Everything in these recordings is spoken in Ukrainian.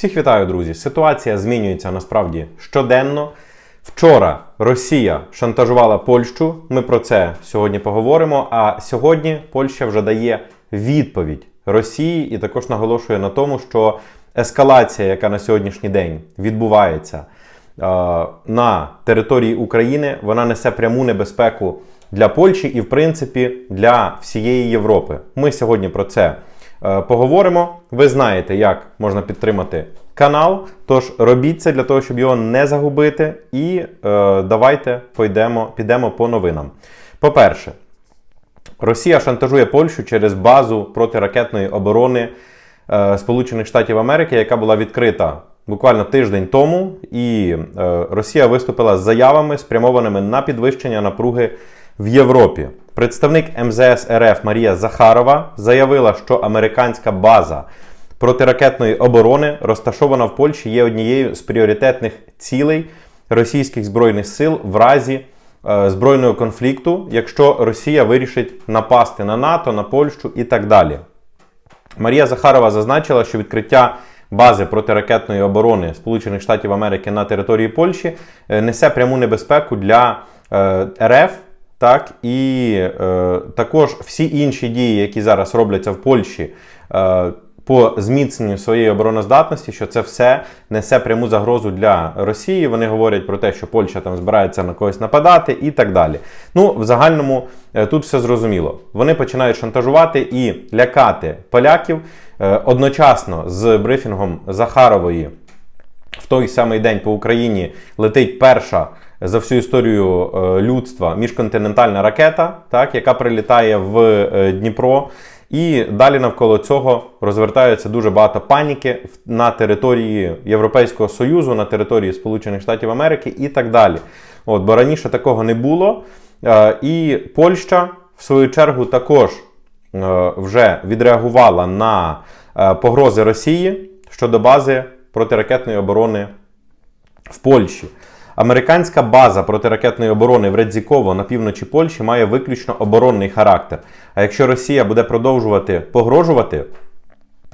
Всіх вітаю, друзі! Ситуація змінюється насправді щоденно. Вчора Росія шантажувала Польщу. Ми про це сьогодні поговоримо. А сьогодні Польща вже дає відповідь Росії і також наголошує на тому, що ескалація, яка на сьогоднішній день відбувається е, на території України, вона несе пряму небезпеку для Польщі і, в принципі, для всієї Європи. Ми сьогодні про це поговоримо. Ви знаєте, як можна підтримати канал. Тож робіть це для того, щоб його не загубити. І е, давайте пойдемо, підемо по новинам. По-перше, Росія шантажує Польщу через базу протиракетної оборони е, Сполучених Штатів Америки, яка була відкрита буквально тиждень тому. І е, Росія виступила з заявами, спрямованими на підвищення напруги в Європі. Представник МЗС РФ Марія Захарова заявила, що американська база протиракетної оборони, розташована в Польщі, є однією з пріоритетних цілей російських збройних сил в разі е, збройного конфлікту, якщо Росія вирішить напасти на НАТО, на Польщу і так далі. Марія Захарова зазначила, що відкриття бази протиракетної оборони Сполучених Штатів Америки на території Польщі е, несе пряму небезпеку для е, РФ. Так, і е, також всі інші дії, які зараз робляться в Польщі е, по зміцненню своєї обороноздатності, що це все несе пряму загрозу для Росії. Вони говорять про те, що Польща там збирається на когось нападати і так далі. Ну, в загальному е, тут все зрозуміло. Вони починають шантажувати і лякати поляків е, одночасно з брифінгом Захарової. В той самий день по Україні летить перша за всю історію е, людства міжконтинентальна ракета, так, яка прилітає в е, Дніпро. І далі навколо цього розвертається дуже багато паніки на території Європейського Союзу, на території Сполучених Штатів Америки і так далі. От, Бо раніше такого не було. Е, і Польща, в свою чергу, також вже відреагувала на погрози Росії щодо бази протиракетної оборони в Польщі. Американська база протиракетної оборони в Редзіково на півночі Польщі має виключно оборонний характер. А якщо Росія буде продовжувати погрожувати,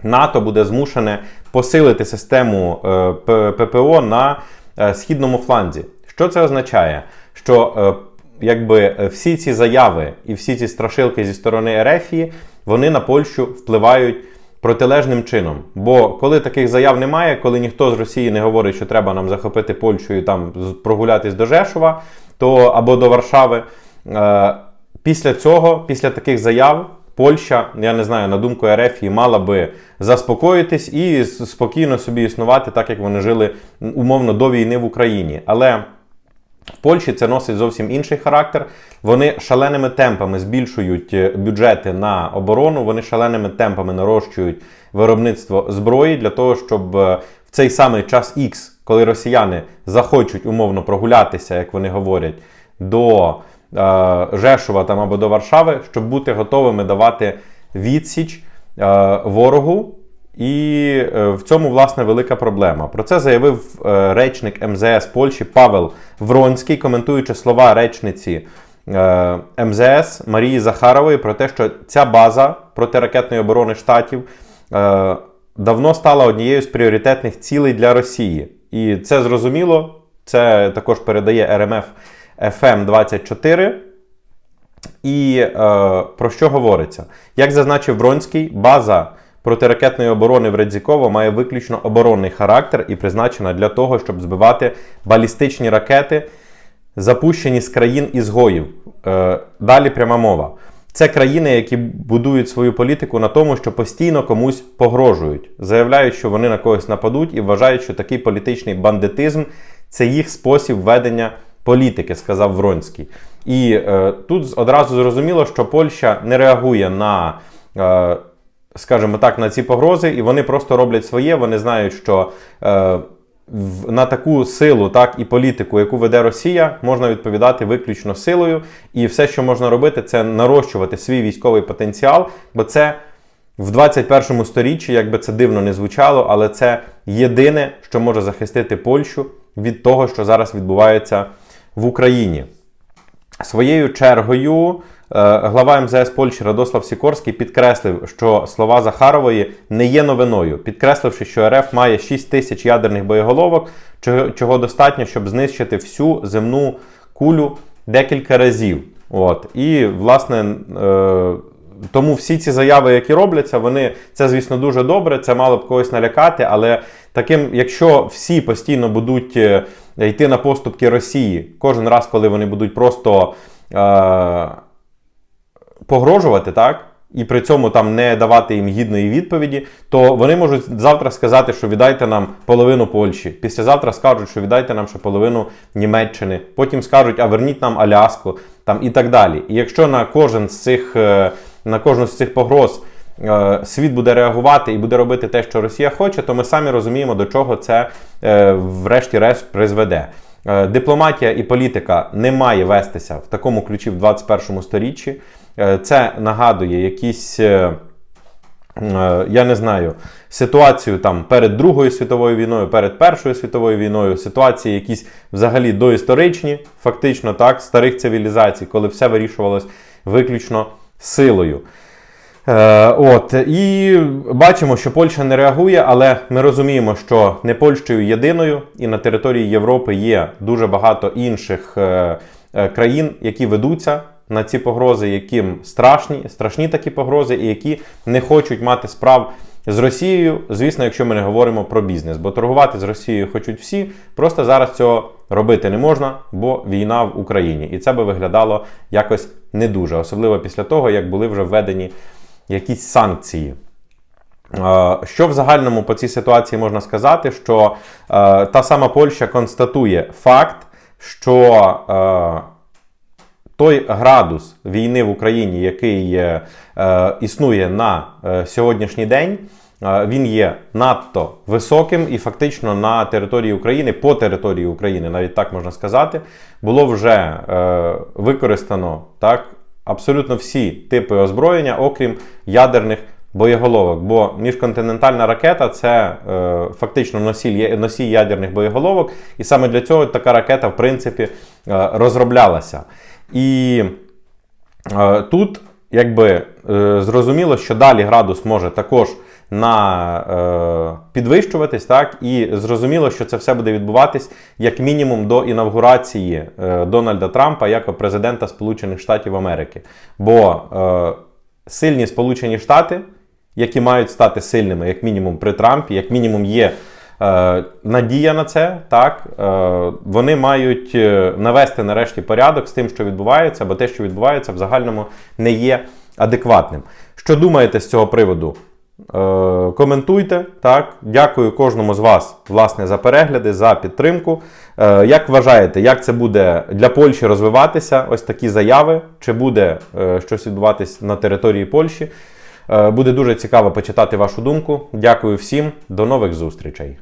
НАТО буде змушене посилити систему е, ППО на е, східному фланзі. Що це означає? Що е, якби всі ці заяви і всі ці страшилки зі сторони Ерефії, вони на Польщу впливають протилежним чином. Бо коли таких заяв немає, коли ніхто з Росії не говорить, що треба нам захопити Польщу і там прогулятись до Жешова, то або до Варшави. Е, після цього, після таких заяв, Польща, я не знаю, на думку РФ, мала би заспокоїтись і спокійно собі існувати, так як вони жили умовно до війни в Україні. Але в Польщі це носить зовсім інший характер. Вони шаленими темпами збільшують е, бюджети на оборону, вони шаленими темпами нарощують виробництво зброї для того, щоб е, в цей самий час X, коли росіяни захочуть умовно прогулятися, як вони говорять, до е, Жешова там або до Варшави, щоб бути готовими давати відсіч е, ворогу. І е, в цьому, власне, велика проблема. Про це заявив е, речник МЗС Польщі Павел Вронський, коментуючи слова речниці е, МЗС Марії Захарової про те, що ця база протиракетної оборони штатів давно стала однією з пріоритетних цілей для Росії. І це зрозуміло. Це також передає РМФ FM 24. І е, про що говориться? Як зазначив Вронський, база протиракетної оборони в Редзіково має виключно оборонний характер і призначена для того, щоб збивати балістичні ракети, запущені з країн ізгоїв. Е, далі пряма мова. Це країни, які будують свою політику на тому, що постійно комусь погрожують, заявляють, що вони на когось нападуть і вважають, що такий політичний бандитизм це їх спосіб ведення політики, сказав Вронський. І е, тут одразу зрозуміло, що Польща не реагує на. Е, скажімо так, на ці погрози, і вони просто роблять своє. Вони знають, що е, на таку силу, так і політику, яку веде Росія, можна відповідати виключно силою. І все, що можна робити, це нарощувати свій військовий потенціал, бо це. В 21 сторіччі, як би це дивно не звучало, але це єдине, що може захистити Польщу від того, що зараз відбувається в Україні. Своєю чергою глава МЗС Польщі Радослав Сікорський підкреслив, що слова Захарової не є новиною, підкресливши, що РФ має 6 тисяч ядерних боєголовок, чого, достатньо, щоб знищити всю земну кулю декілька разів. От. І, власне, е, тому всі ці заяви, які робляться, вони це, звісно, дуже добре, це мало б когось налякати, але таким, якщо всі постійно будуть е, йти на поступки Росії кожен раз, коли вони будуть просто е, погрожувати, так? І при цьому там не давати їм гідної відповіді, то вони можуть завтра сказати, що віддайте нам половину Польщі. Післязавтра скажуть, що віддайте нам ще половину Німеччини. Потім скажуть, а верніть нам Аляску там і так далі. І якщо на кожен з цих е, на кожну з цих погроз е, світ буде реагувати і буде робити те, що Росія хоче, то ми самі розуміємо, до чого це е, врешті-решт призведе. Дипломатія і політика не має вестися в такому ключі в 21 сторіччі. Е, Це нагадує якісь. е, е, Я не знаю, ситуацію там перед Другою світовою війною, перед Першою світовою війною, ситуації якісь взагалі доісторичні, фактично так, старих цивілізацій, коли все вирішувалось виключно силою. От, і бачимо, що Польща не реагує, але ми розуміємо, що не Польщею єдиною, і на території Європи є дуже багато інших країн, які ведуться на ці погрози, яким страшні, страшні такі погрози, і які не хочуть мати справ з Росією, звісно, якщо ми не говоримо про бізнес, бо торгувати з Росією хочуть всі, просто зараз цього робити не можна, бо війна в Україні. І це би виглядало якось не дуже, особливо після того, як були вже введені якісь санкції. Що в загальному по цій ситуації можна сказати, що е, та сама Польща констатує факт, що е, той градус війни в Україні, який е, е, існує на е, сьогоднішній день, е, він є надто високим, і фактично на території України, по території України, навіть так можна сказати, було вже е, використано так абсолютно всі типи озброєння, окрім ядерних боєголовок. Бо міжконтинентальна ракета це е, фактично носій, носій ядерних боєголовок, і саме для цього така ракета, в принципі, е, розроблялася. І е, тут, якби е, зрозуміло, що далі градус може також на е, підвищуватись, так і зрозуміло, що це все буде відбуватись як мінімум до інавгурації е, Дональда Трампа як президента Сполучених Штатів Америки. Бо е, сильні Сполучені Штати, які мають стати сильними, як мінімум при Трампі, як мінімум є. Е, надія на це, так е, вони мають е, навести нарешті порядок з тим, що відбувається, бо те, що відбувається, в загальному не є адекватним. Що думаєте з цього приводу? Коментуйте. Так, дякую кожному з вас власне за перегляди, за підтримку. Як вважаєте, як це буде для Польщі розвиватися? Ось такі заяви, чи буде щось відбуватись на території Польщі? Буде дуже цікаво почитати вашу думку. Дякую всім, до нових зустрічей.